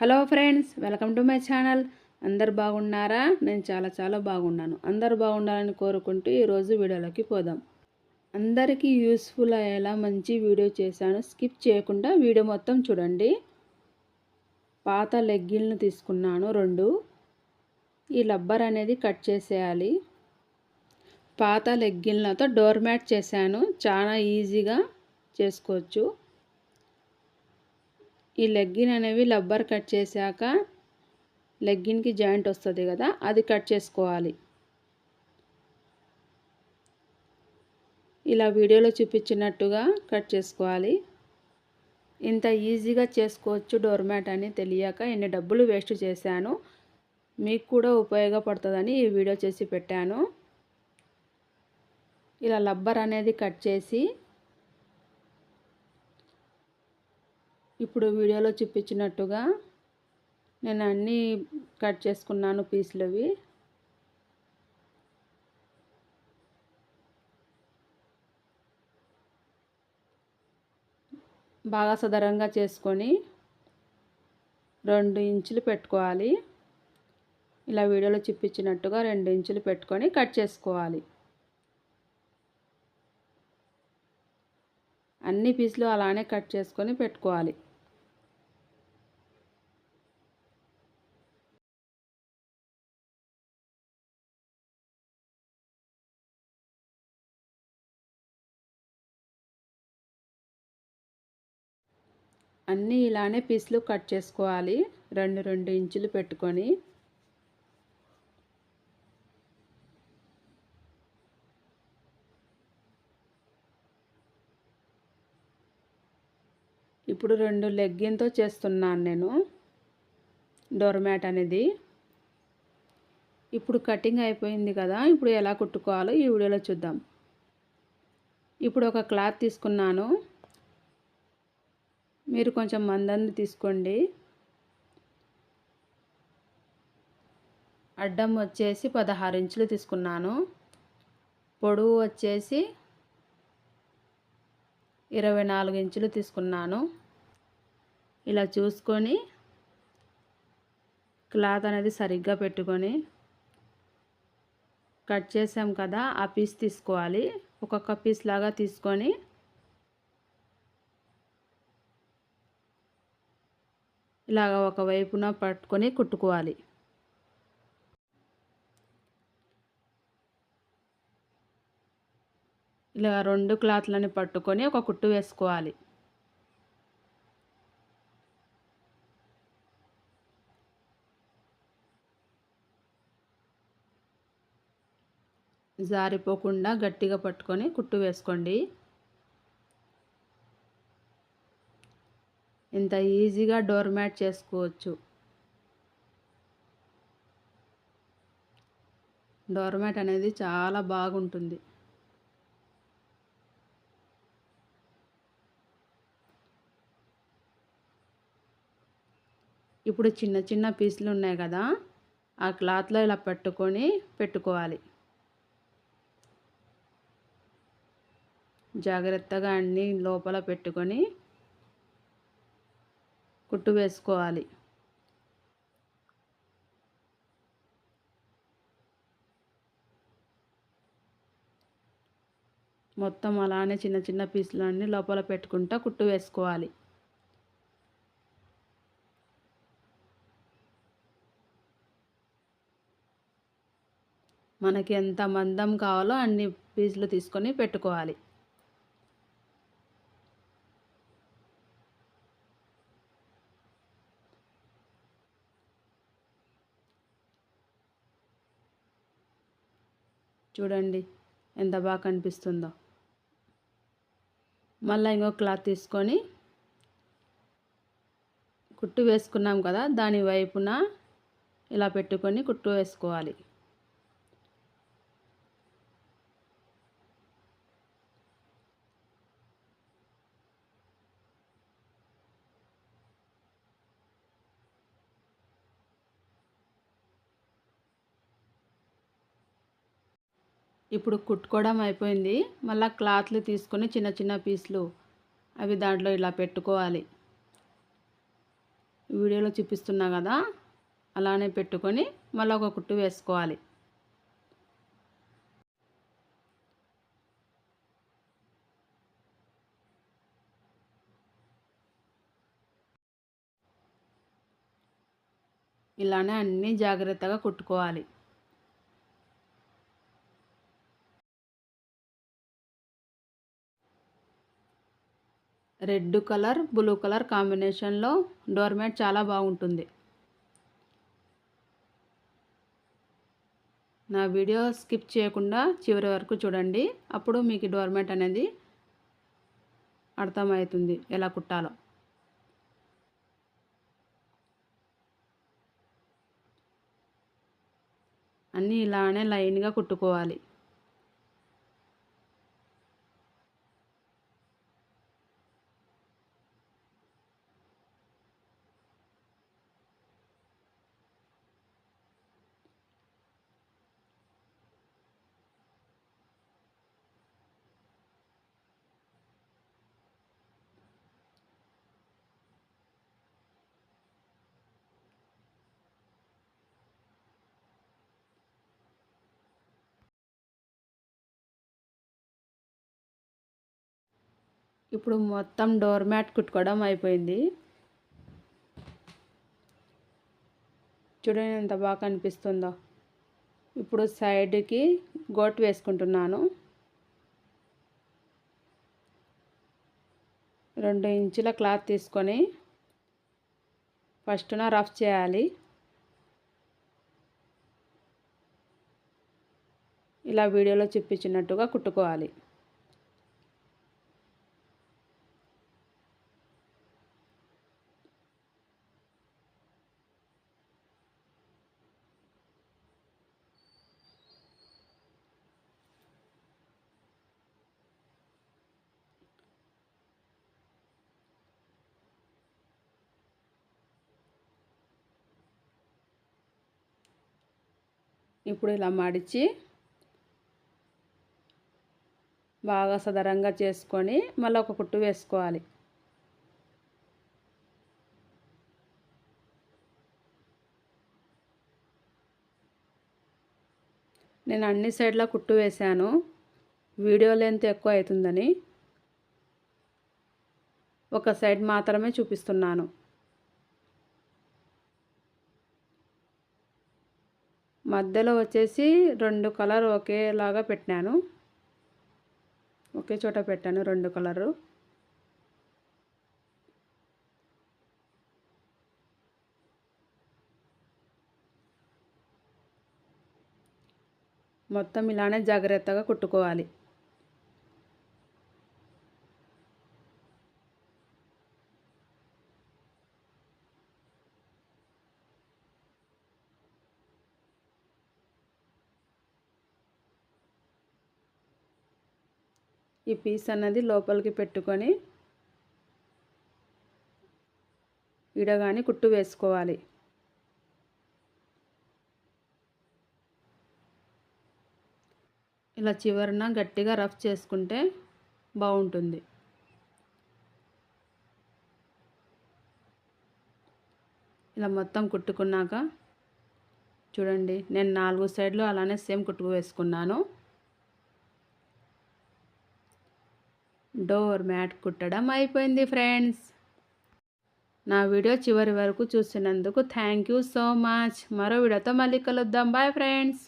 Hello friends welcome to my channel. అందరు బాగున్నారా? నేను చాలా చాలా బాగున్నాను. అందరు బాగుండాలని కోరుకుంటూ ఈరోజు వీడియోలోకి పోదాం. అందరికీ యూస్ఫుల్ అయ్యేలా మంచి వీడియో చేశాను. స్కిప్ చేయకుండా వీడియో మొత్తం చూడండి. పాత లెగ్గిల్ని తీసుకున్నాను రెండు. ఈ లబ్బర్ అనేది కట్ చేసేయాలి. పాత లెగ్గిన్లతో డోర్ మ్యాట్ చేశాను. చాలా ఈజీగా చేసుకోవచ్చు. ఈ లెగ్గిన్ అనేవి లబ్బర్ కట్ చేశాక లెగ్గిన్కి జాయింట్ వస్తుంది కదా అది కట్ చేసుకోవాలి. ఇలా వీడియోలో చూపించినట్టుగా కట్ చేసుకోవాలి. ఇంత ఈజీగా చేసుకోవచ్చు డోర్ మ్యాట్ అని తెలియక ఎన్ని డబ్బులు వేస్ట్ చేశాను మీకు కూడా ఉపయోగపడుతుందని ఈ వీడియో చేసి పెట్టాను. ఇలా లబ్బర్ అనేది కట్ చేసి ఇప్పుడు వీడియోలో చూపించినట్టుగా నేను అన్నీ కట్ చేసుకున్నాను పీసులవి. బాగా సదరంగా చేసుకొని రెండు ఇంచులు పెట్టుకోవాలి. ఇలా వీడియోలో చూపించినట్టుగా రెండు ఇంచులు పెట్టుకొని కట్ చేసుకోవాలి. అన్ని పీసులు అలానే కట్ చేసుకొని పెట్టుకోవాలి. అన్నీ ఇలానే పీసులు కట్ చేసుకోవాలి. రెండు రెండు ఇంచులు పెట్టుకొని. ఇప్పుడు రెండు లెగ్గిన్తో చేస్తున్నాను నేను. డోర్మ్యాట్ అనేది. ఇప్పుడు కటింగ్ అయిపోయింది కదా ఇప్పుడు ఎలా కుట్టుకోవాలో ఈ వీడియోలో చూద్దాం. ఇప్పుడు ఒక క్లాత్ తీసుకున్నాను. మీరు కొంచెం మందంది తీసుకోండి. అడ్డం వచ్చేసి పదహారు ఇంచులు తీసుకున్నాను. పొడవు వచ్చేసి ఇరవై నాలుగు ఇంచులు తీసుకున్నాను. ఇలా చూసుకొని క్లాత్ అనేది సరిగ్గా పెట్టుకొని కట్ చేసాం కదా ఆ పీస్ తీసుకోవాలి. ఒక్కొక్క పీస్ లాగా తీసుకొని ఇలాగ ఒక వైపున పట్టుకొని కుట్టుకోవాలి. ఇలా రెండు క్లాత్లని పట్టుకొని ఒక కుట్టు వేసుకోవాలి. జారిపోకుండా గట్టిగా పట్టుకొని కుట్టు వేసుకోండి. ఇంత ఈజీగా డోర్ మ్యాట్ చేసుకోవచ్చు. డోర్ మ్యాట్ అనేది చాలా బాగుంటుంది. ఇప్పుడు చిన్న చిన్న పీసులు ఉన్నాయి కదా ఆ క్లాత్లో ఇలా పెట్టుకొని పెట్టుకోవాలి. జాగ్రత్తగా అన్నీ లోపల పెట్టుకొని కుట్టు వేసుకోవాలి. మొత్తం అలానే చిన్న చిన్న పీసులన్నీ లోపల పెట్టుకుంటా కుట్టు వేసుకోవాలి. మనకి ఎంత మందం కావాలో అన్ని పీసులు తీసుకొని పెట్టుకోవాలి. చూడండి ఎంత బాగా కనిపిస్తుందో. మళ్ళీ ఇంకో క్లాత్ తీసుకొని కుట్టు వేసుకున్నాం కదా దాని వైపున ఇలా పెట్టుకొని కుట్టు వేసుకోవాలి. ఇప్పుడు కుట్టుకోవడం అయిపోయింది. మళ్ళీ క్లాత్లు తీసుకొని చిన్న చిన్న పీసులు అవి దాంట్లో ఇలా పెట్టుకోవాలి. వీడియోలో చూపిస్తున్నా కదా? అలానే పెట్టుకొని మళ్ళీ ఒక కుట్టు వేసుకోవాలి. ఇలానే అన్నీ జాగ్రత్తగా కుట్టుకోవాలి. రెడ్ కలర్ బ్లూ కలర్ కాంబినేషన్లో డోర్మేట్ చాలా బాగుంటుంది. నా వీడియో స్కిప్ చేయకుండా చివరి వరకు చూడండి. అప్పుడు మీకు డోర్మేట్ అనేది అర్థమవుతుంది ఎలా కుట్టాలో. అన్నీ ఇలానే లైన్గా కుట్టుకోవాలి. ఇప్పుడు మొత్తం డోర్ మ్యాట్ కుట్టుకోవడం అయిపోయింది. చూడండి ఎంత బాగా కనిపిస్తుందో. ఇప్పుడు సైడ్కి గోట్ వేసుకుంటున్నాను. రెండు ఇంచుల క్లాత్ తీసుకొని ఫస్ట్న రఫ్ చేయాలి. ఇలా వీడియోలో చూపించినట్టుగా కుట్టుకోవాలి. ఇప్పుడు ఇలా మడిచి బాగా సదరంగా చేసుకొని మళ్ళీ ఒక కుట్టు వేసుకోవాలి. నేను అన్ని సైడ్లో కుట్టు వేశాను వీడియో లెంత్ ఎక్కువ అవుతుందని ఒక సైడ్ మాత్రమే చూపిస్తున్నాను. మధ్యలో వచ్చేసి రెండు కలర్ ఒకేలాగా పెట్టినాను. ఒకే చోట పెట్టాను రెండు కలరు. మొత్తం ఇలానే జాగ్రత్తగా కుట్టుకోవాలి. ఈ పీస్ అన్నది లోపలికి పెట్టుకొని ఇడగాని కుట్టు వేసుకోవాలి. ఇలా చివరన గట్టిగా రఫ్ చేసుకుంటే బాగుంటుంది. ఇలా మొత్తం కుట్టుకున్నాక చూడండి నేను నాలుగు సైడ్లు అలానే సేమ్ కుట్టుకు వేసుకున్నాను. డోర్ మ్యాట్ కుట్టడం అయిపోయింది ఫ్రెండ్స్. నా వీడియో చివరి వరకు చూసినందుకు థ్యాంక్ యూ సో మచ్. మరో వీడియోతో మళ్ళీ కలుద్దాం. Bye friends.